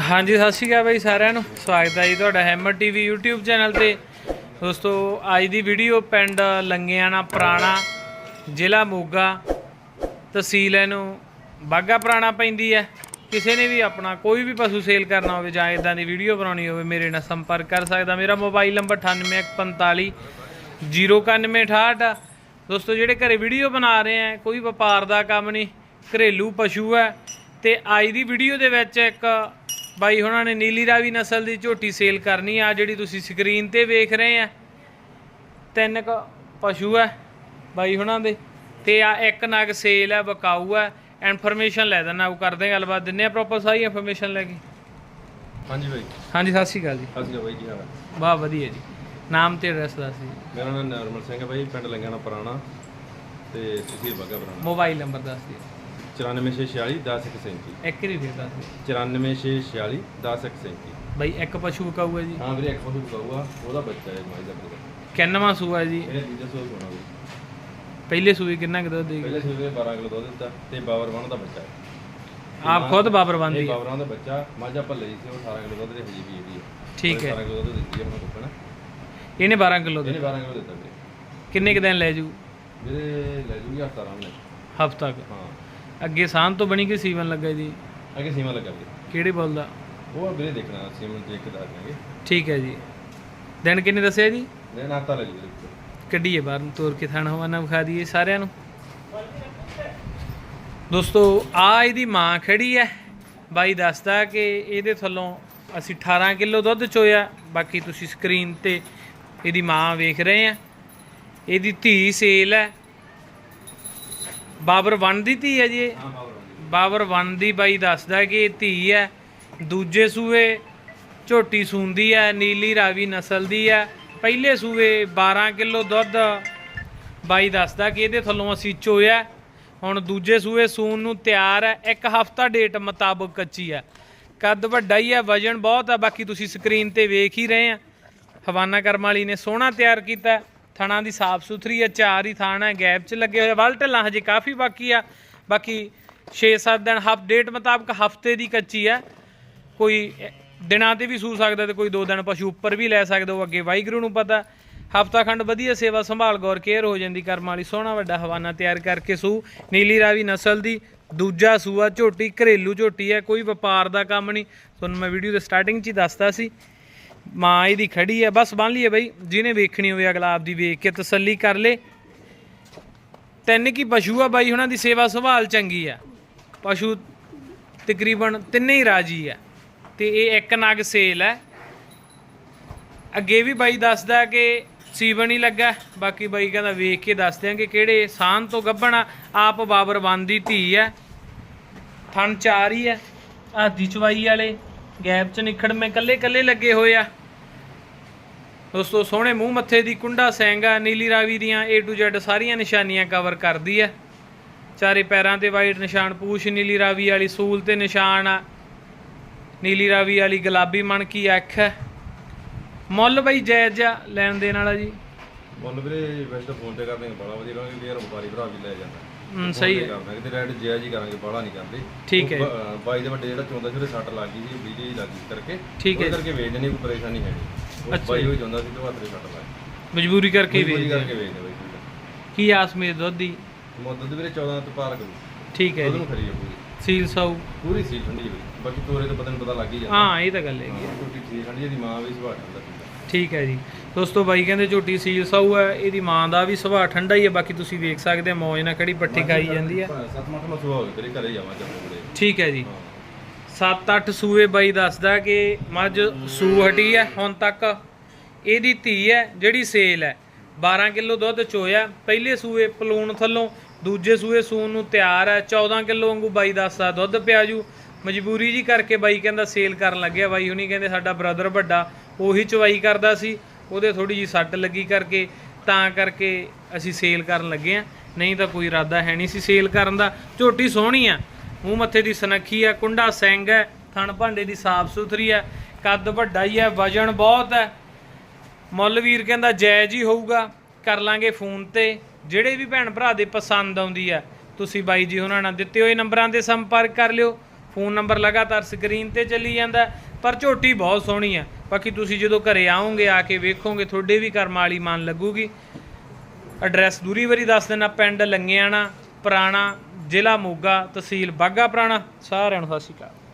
ਹਾਂਜੀ, ਸਤਿ ਸ਼੍ਰੀ ਅਕਾਲ ਬਾਈ ਸਾਰਿਆਂ ਨੂੰ। ਸਵਾਗਤ ਹੈ ਜੀ ਤੁਹਾਡਾ ਹੈਮਰ ਟੀਵੀ YouTube ਚੈਨਲ ਤੇ। ਦੋਸਤੋ, ਅੱਜ ਦੀ ਵੀਡੀਓ ਪਿੰਡ ਲੰਗਿਆਣਾ, ਪੁਰਾਣਾ ਜ਼ਿਲ੍ਹਾ ਮੋਗਾ, ਤਹਿਸੀਲ ਇਹਨੂੰ ਬਾਗਾ ਪੁਰਾਣਾ ਪੈਂਦੀ ਹੈ। ਕਿਸੇ ਨੇ ਵੀ ਆਪਣਾ ਕੋਈ ਵੀ ਪਸ਼ੂ ਸੇਲ ਕਰਨਾ ਹੋਵੇ ਜਾਂ ਇਦਾਂ ਦੀ ਵੀਡੀਓ ਬਣਾਉਣੀ ਹੋਵੇ, ਮੇਰੇ ਨਾਲ ਸੰਪਰਕ ਕਰ ਸਕਦਾ। ਮੇਰਾ ਮੋਬਾਈਲ ਨੰਬਰ 9845 09168 ਦੋਸਤੋ, ਜਿਹੜੇ ਘਰੇ ਵੀਡੀਓ ਬਣਾ ਰਹੇ ਆ, ਕੋਈ ਵਪਾਰ ਦਾ ਕੰਮ ਨਹੀਂ। ਘਰੇਲੂ ਪਸ਼ੂ ਹੈ ਤੇ ਅੱਜ ਦੀ ਵੀਡੀਓ ਦੇ ਵਿੱਚ ਇੱਕ ਬਾਈ ਉਹਨਾਂ ਨੇ ਨੀਲੀ ਰਾਵੀ ਨਸਲ ਦੀ ਝੋਟੀ ਸੇਲ ਕਰਨੀ ਆ ਜਿਹੜੀ ਤੁਸੀਂ ਸਕਰੀਨ ਤੇ ਵੇਖ ਰਹੇ ਆ। ਤਿੰਨ ਕ ਪਸ਼ੂ ਹੈ ਬਾਈ ਉਹਨਾਂ ਦੇ। ਤੇ ਆ ਇੱਕ ਨਗ ਸੇਲ ਹੈ ਬਕਾਊ ਹੈ ਇਨਫੋਰਮੇਸ਼ਨ ਲੈ ਦੇਣਾ ਉਹ ਕਰਦੇ ਗੱਲਬਾਤ। ਦਿੰਨੇ ਆ ਪ੍ਰੋਪਰ ਸਾਰੀ ਇਨਫੋਰਮੇਸ਼ਨ ਲੈ ਕੇ? ਹਾਂਜੀ ਬਾਈ। ਹਾਂਜੀ ਸਤਿ ਸ਼੍ਰੀ ਅਕਾਲ ਜੀ। ਸਤਿ ਸ਼੍ਰੀ ਅਕਾਲ ਬਾਈ ਹਾਲ ਹੈ ਵਾਹ ਵਧੀਆ ਜੀ। ਨਾਮ ਤੇ ਐਡਰੈਸ ਦੱਸ ਜੀ। ਮੇਰਾ ਨਾਮ ਨਰਮਲ ਸਿੰਘ ਹੈ ਬਾਈ ਪਿੰਡ ਲੰਗਾਣਾ ਪੁਰਾਣਾ। ਤੇ ਤਹਿਸੀਲ ਬਾਗਾ ਪੁਰਾਣਾ। ਮੋਬਾਈਲ ਨੰਬਰ ਦੱਸ ਦਿਓ। 94646 10137 ਇੱਕ ਹੀ ਫਿਰ ਦੱਸ ਦਿਓ। 94646 10137 ਬਾਈ ਇੱਕ ਪਸ਼ੂ ਬਕਾਊ ਹੈ ਜੀ। ਹਾਂ ਵੀਰੇ ਇੱਕ ਫੋਟੋ ਬਤਾਊਗਾ ਉਹਦਾ ਬੱਚਾ ਹੈ ਮਾਈ ਦਾ ਬੇਟਾ ਕਿੰਨਵਾਂ ਸੂਆ ਜੀ? ਇਹਨੇ ਦੂਜਾ ਸੋਲ ਹੋਣਾ ਵੀ ਪਹਿਲੇ ਸੂਏ ਕਿੰਨਾ ਕੁ ਦੁੱਧ ਦੇਗੀ ਪਹਿਲੇ ਸੂਏ 12 ਕਿਲੋ ਦੁੱਧ ਦਿੱਤਾ ਤੇ ਬਾਬਰ ਵਨ ਦਾ ਬੱਚਾ ਹੈ। ਆਪ ਖੁਦ ਬਾਬਰ ਇਹ ਬੰਦੀ ਹੈ। ਬਾਬਰਾਂ ਦਾ ਬੱਚਾ ਮਾਝਾ ਭੱਲੇ ਸੀ ਉਹ 18 ਕਿਲੋ ਦੁੱਧ ਦੇ ਹਜੀ ਵੀ ਇਹਦੀ ਹੈ। ਠੀਕ ਹੈ। 18 ਕਿਲੋ ਦੁੱਧ ਦਿੱਤੀ ਹੈ ਮੈਨੂੰ ਕੋਪਣਾ ਇਹਨੇ 12 ਕਿਲੋ ਦੇ ਇਹਨੇ 12 ਕਿਲੋ ਦਿੱਤਾ ਵੀਰੇ। ਕਿੰਨੇ ਕੁ ਦਿਨ ਲੈ ਜੂ? ਵੀਰੇ ਲੈ ਜੂਗੀ ਹਫਤਾ ਆਰਾਮ ਨਾਲ। ਹਫਤਾ ਕੁ। ਹਾਂ। ਅੱਗੇ ਸਾਂਝ ਤੋਂ ਬਣੀ ਕਿ ਸੀਵਨ ਲੱਗਾ ਜੀ? ਅੱਗੇ ਸੀਮਾ ਲੱਗਾ ਵੀਰੇ ਕਿਹੜੇ ਬੋਲਦਾ ਉਹ ਵੀਰੇ ਦੇਖਣਾ ਸੀਮਨ ਦੇਖ ਕੇ ਦੱਸ ਦਾਂਗੇ ਠੀਕ ਹੈ ਜੀ। ਦਿਨ ਕਿੰਨੇ ਦੱਸਿਆ ਜੀ? ਦੇ ਨਾਤਾ ਲੈ ਜੀ ਕੱਢੀਏ ਬਾਹਰ ਨੂੰ ਤੋਰ ਕੇ ਥਾਣਾ ਹਵਾਨਾ ਵਿਖਾ ਦਈਏ ਸਾਰਿਆਂ ਨੂੰ। ਦੋਸਤੋ ਆ ਇਹਦੀ ਮਾਂ ਖੜੀ ਹੈ। ਬਾਈ ਦੱਸਦਾ ਕਿ ਇਹਦੇ ਥੱਲੋਂ ਅਸੀਂ 18 ਕਿਲੋ ਦੁੱਧ ਚੋਇਆ। ਬਾਕੀ ਤੁਸੀਂ ਸਕਰੀਨ ਤੇ ਇਹਦੀ ਮਾਂ ਵੇਖ ਰਹੇ ਆ। ਇਹਦੀ ਧੀ ਸੇਲ ਹੈ। ਬਾਬਰ ਵਨ ਦੀ ਧੀ ਹੈ ਜੀ ਇਹ? ਹਾਂ ਬਾਬਰ ਬਾਬਰ ਵਨ ਦੀ ਬਾਈ ਦੱਸਦਾ ਕਿ ਇਹ ਧੀ ਹੈ। ਦੂਜੇ ਸੂਏ ਝੋਟੀ ਸੂੰਦੀ ਹੈ ਨੀਲੀ ਰਾਵੀ ਨਸਲ ਦੀ ਹੈ। ਪਹਿਲੇ ਸੂਏ 12 ਕਿਲੋ ਦੁੱਧ। ਬਾਈ ਦੱਸਦਾ ਕਿ ਇਹਦੇ ਥੱਲੋਂ ਅਸੀਂ ਚੋਇਆ ਹੁਣ ਦੂਜੇ ਸੂਏ ਸੂਨ ਨੂੰ ਤਿਆਰ ਹੈ। ਇੱਕ ਹਫਤਾ ਡੇਟ ਮੁਤਾਬਕ ਕੱਚੀ ਹੈ। ਕੱਦ ਵੱਡਾ ਹੀ ਹੈ ਵਜਨ ਬਹੁਤ ਹੈ। ਬਾਕੀ ਤੁਸੀਂ ਸਕਰੀਨ ਤੇ ਵੇਖ ਹੀ ਰਹੇ ਆ। ਹਵਾਨਾ ਕਰਮ ਵਾਲੀ ਨੇ ਸੋਹਣਾ ਤਿਆਰ ਕੀਤਾ ਹੈ। ਥਣਾ ਦੀ ਸਾਫ਼ ਸੁਥਰੀ ਹੈ, ਚਾਰ ਹੀ ਥਾਣ ਹੈ, ਗੈਪ 'ਚ ਲੱਗੇ ਹੋਏ ਵਲ ਢੱਲਾਂ ਹਜੇ ਕਾਫੀ ਬਾਕੀ ਆ। ਬਾਕੀ 6-7 ਦਿਨ, ਹਫ ਡੇਟ ਮੁਤਾਬਕ ਹਫ਼ਤੇ ਦੀ ਕੱਚੀ ਹੈ। ਕੋਈ ਦਿਨਾਂ ਤੇ ਵੀ ਸੂ ਸਕਦਾ ਤੇ ਕੋਈ ਦੋ ਦਿਨ ਪਸ਼ੂ ਉੱਪਰ ਵੀ ਲੈ ਸਕਦਾ ਉਹ ਅੱਗੇ ਵਾਹਿਗੁਰੂ ਨੂੰ ਪਤਾ। ਹਫਤਾ ਖੰਡ ਵਧੀਆ ਸੇਵਾ ਸੰਭਾਲ, ਗੌਰ, ਕੇਅਰ ਹੋ ਜਾਂਦੀ। ਕਰਮ ਵਾਲੀ ਸੋਹਣਾ ਵੱਡਾ ਹਵਾਨਾ ਤਿਆਰ ਕਰਕੇ ਸੂ। ਨੀਲੀ ਰਾਵੀ ਨਸਲ ਦੀ, ਦੂਜਾ ਸੂਆ ਝੋਟੀ, ਘਰੇਲੂ ਝੋਟੀ ਹੈ। ਕੋਈ ਵਪਾਰ ਦਾ ਕੰਮ ਨਹੀਂ। ਤੁਹਾਨੂੰ ਮੈਂ ਵੀਡੀਓ ਦੇ ਸਟਾਰਟਿੰਗ 'ਚ ਹੀ ਦੱਸਤਾ ਸੀ। ਮਾਂ ਇਹਦੀ ਖੜੀ ਹੈ, ਬਸ ਬੰਨ ਲਈਏ ਬਈ, ਜਿਹਨੇ ਵੇਖਣੀ ਹੋਵੇ ਅਗਲਾ ਆਪ ਦੀ ਵੇਖ ਕੇ ਤਸੱਲੀ ਕਰ ਲੇ। ਤਿੰਨ ਕੀ ਪਸ਼ੂ ਆ ਬਾਈ, ਉਹਨਾਂ ਦੀ ਸੇਵਾ ਸੰਭਾਲ ਚੰਗੀ ਆ। ਪਸ਼ੂ ਤਕਰੀਬਨ ਤਿੰਨੇ ਹੀ ਰਾਜੀ ਆ। ਤੇ ਇਹ ਇੱਕ ਨਗ ਸੇਲ ਹੈ ਅੱਗੇ ਵੀ ਬਾਈ ਦੱਸਦਾ ਕਿ ਸੀਵਨ ਹੀ ਲੱਗਾ, ਬਾਕੀ ਬਾਈ ਕਹਿੰਦਾ ਵੇਖ ਕੇ ਦੱਸ ਦਿਆਂਗੇ ਕਿਹੜੇ ਸਾਨ ਤੋਂ ਗੱਭਣਾ ਆਪ ਬਾਬਰ ਬੰਦੀ ਧੀ ਹੈ ਥਣ ਚਾਰ ਹੀ ਹੈ ਆਦੀ ਚਵਾਈ ਵਾਲੇ। ਗੈਪ ਚ ਨਿਖੜਵੇਂ ਕੱਲੇ ਕੱਲੇ ਲੱਗੇ ਹੋਏ ਆ। ਦੋਸਤੋ, ਸੋਹਣੇ ਮੂੰਹ ਮੱਥੇ ਦੀ ਕੁੰਡਾ, ਸੈਂਗਾ, ਨੀਲੀ ਰਾਵੀ ਦੀਆਂ A to Z ਸਾਰੀਆਂ ਨਿਸ਼ਾਨੀਆਂ ਕਵਰ ਕਰਦੀ ਹੈ ਚਾਰੇ ਪੈਰਾਂ ਤੇ ਵਾਈਟ ਨਿਸ਼ਾਨ ਪੂਛ, ਨੀਲੀ ਰਾਵੀ ਵਾਲੀ ਸੂਲ ਤੇ ਨਿਸ਼ਾਨ ਆ। ਨੀਲੀ ਰਾਵੀ ਵਾਲੀ ਗੁਲਾਬੀ ਮਣਕੀ ਅੱਖ ਮੁੱਲ ਬਈ ਜਾਇਜ਼ ਆ ਲੈਣ ਦੇਣ ਵਾਲਾ ਜੀ। ਮੁੱਲ ਵੀਰੇ, ਵੈਸੇ ਤਾਂ ਫੋਨ ਤੇ ਕਰਦੇ ਬੜਾ ਵਧੀਆ ਕਰਾਂਗੇ ਯਾਰ ਵਪਾਰੀ ਭਰਾ ਵੀ ਲੈ ਜਾਂਦਾ। ਸਹੀ ਹੈ। ਕਿਤੇ ਰੈਡ ਜਿਆ ਜੀ ਕਰਾਂਗੇ ਬੜਾ ਨਹੀਂ ਕਰਦੇ। ਠੀਕ ਹੈ। ਉਹ ਬ- ਬਾਈ ਦੇ ਵੱਡੇ ਜਿਹੜਾ ਚੋਂਦਾ ਸੀ ਉਹਦੇ ਸੱਟ ਲੱਗ ਗਈ ਸੀ ਬਿਜਲੀ ਲੱਗ ਗਈ ਕਰਕੇ। ਠੀਕ ਹੈ। ਉਹਦੇ ਕਰਕੇ ਵੇਚਦੇ ਨਹੀਂ ਕੋਈ ਪਰੇਸ਼ਾਨੀ ਹੈ ਨਹੀਂ। ਅੱਛਾ ਉਹ ਬਾਈ ਹੋਈ ਜਾਂਦਾ ਸੀ ਤੇ ਉਹ ਹੱਥ ਦੇ ਸੱਟ ਲੱਗ ਮਜਬੂਰੀ ਕਰਕੇ ਵੇਚ ਕਰਕੇ ਵੇਚਦੇ ਬਾਈ ਕੀ ਆਸ ਮੇਰ ਦੁੱਧ ਦੀ? ਮੁੱਦ ਦੇ ਵੀਰੇ 14 ਤੋਂ ਪਾਰ ਕਰੂ ਠੀਕ ਹੈ ਉਹਨੂੰ ਜੀ। ਖਰੀ ਹੈ ਪੂਰੀ। ਸੀਲ ਸਾਊ। ਪੂਰੀ ਸੀ ਠੰਡੀ ਵੀ ਬਾਕੀ ਤੋਰੇ ਤੋਂ ਪਤਾ ਨਹੀਂ ਪਤਾ ਲੱਗ ਹੀ ਜਾਂਦਾ। ਹਾਂ ਇਹ ਤਾਂ ਗੱਲ ਹੈਗੀ ਆ। ਛੋਟੀ ਸੀ ਠੰਡੀ ਇਹਦੀ ਮਾਂ ਵੀ ਸੁਭਾਅ ਠੰਡਾ। ਠੀਕ ਹੈ ਜੀ। ਦੋਸਤੋ ਬਾਈ ਕਹਿੰਦੇ ਝੋਟੀ ਸੀਲ ਸਾਊ ਹੈ ਇਹਦੀ ਮਾਂ ਦਾ ਵੀ ਸੁਭਾਅ ਠੰਡਾ ਹੀ ਹੈ ਬਾਕੀ ਤੁਸੀਂ ਵੇਖ ਸਕਦੇ ਹੋ ਮੌਜ ਨਾਲ ਕਿਹੜੀ ਪੱਠੀ ਖਾਈ ਜਾਂਦੀ ਹੈ। ਸੱਤ ਮੱਠ ਮਾ ਸੁਭਾਅ ਹੋਵੇ ਤੇਰੇ ਘਰੇ ਜਾਵਾਂ ਚੱਲੇ ਠੀਕ ਹੈ ਜੀ। ਹਾਂ। 7-8 ਸੂਏ ਬਾਈ ਦੱਸਦਾ ਕਿ ਮੱਝ ਸੂ ਹਟੀ ਹੈ ਹੁਣ ਤੱਕ ਇਹਦੀ ਧੀ ਹੈ ਜਿਹੜੀ ਸੇਲ ਹੈ। 12 ਕਿਲੋ ਦੁੱਧ ਚੋਇਆ ਪਹਿਲੇ ਸੂਏ ਪਲੂਣ ਥੱਲੋਂ ਦੂਜੇ ਸੂਏ ਸੂਣ ਨੂੰ ਤਿਆਰ ਹੈ 14 ਕਿਲੋ ਵਾਂਗੂ ਬਾਈ ਦੱਸਦਾ ਦੁੱਧ ਪਿਆ ਜੂ। ਮਜਬੂਰੀ ਜੀ ਕਰਕੇ ਬਾਈ ਕਹਿੰਦਾ ਸੇਲ ਕਰਨ ਲੱਗਿਆ ਬਾਈ ਹੁਣੀ ਕਹਿੰਦੇ ਸਾਡਾ ਬ੍ਰਦਰ ਵੱਡਾ ਉਹੀ ਚਵਾਈ ਕਰਦਾ ਸੀ, ਉਹਦੇ ਥੋੜੀ ਜੀ ਸੱਟ ਲੱਗੀ ਕਰਕੇ, ਤਾਂ ਕਰਕੇ ਅਸੀਂ ਸੇਲ ਕਰਨ ਲੱਗੇ ਆ ਨਹੀਂ ਤਾਂ ਕੋਈ ਇਰਾਦਾ ਹੈ ਨਹੀਂ ਸੀ ਸੇਲ ਕਰਨ ਦਾ। ਝੋਟੀ ਸੋਹਣੀ ਆ, ਮੂੰਹ ਮੱਥੇ ਦੀ ਸਨੱਖੀ ਆ, ਕੁੰਡਾ ਸਿੰਘ ਹੈ, ਥਣ ਭਾਂਡੇ ਦੀ ਸਾਫ਼ ਸੁਥਰੀ ਆ, ਕੱਦ ਵੱਡਾ ਹੀ ਹੈ ਵਜਨ ਬਹੁਤ ਹੈ ਮੁੱਲਵੀਰ ਕਹਿੰਦਾ ਜਾਇਜ਼ ਹੀ ਹੋਊਗਾ, ਕਰ ਲਾਂਗੇ ਫੋਨ ਤੇ। ਜਿਹੜੇ ਵੀ ਭੈਣ ਭਰਾ ਦੇ ਪਸੰਦ ਆਉਂਦੀ ਆ, ਤੁਸੀਂ ਬਾਈ ਜੀ ਉਹਨਾਂ ਨਾਲ ਦਿੱਤੇ ਹੋਏ ਨੰਬਰਾਂ ਤੇ ਸੰਪਰਕ ਕਰ ਲਿਓ। ਫੋਨ ਨੰਬਰ ਲਗਾਤਾਰ ਸਕਰੀਨ ਤੇ ਚੱਲੀ ਜਾਂਦਾ, ਪਰ ਝੋਟੀ ਬਹੁਤ ਸੋਹਣੀ ਆ। ਬਾਕੀ ਤੁਸੀਂ ਜਦੋਂ ਘਰੇ ਆਓਗੇ, ਆ ਕੇ ਵੇਖੋਗੇ, ਤੁਹਾਡੇ ਵੀ ਕਰਮ ਵਾਲੀ ਮਨ ਲੱਗੂਗੀ। ਐਡਰੈਸ ਦੂਰੀ ਵਾਰੀ ਦੱਸ ਦੇਣਾ, ਪਿੰਡ ਲੰਗਿਆਣਾ, ਪੁਰਾਣਾ ਜ਼ਿਲ੍ਹਾ ਮੋਗਾ, ਤਹਿਸੀਲ ਬਾਗਾ ਪੁਰਾਣਾ, ਸਾਰਿਆਂ ਨੂੰ ਸਤਿ ਸ਼੍ਰੀ ਅਕਾਲ।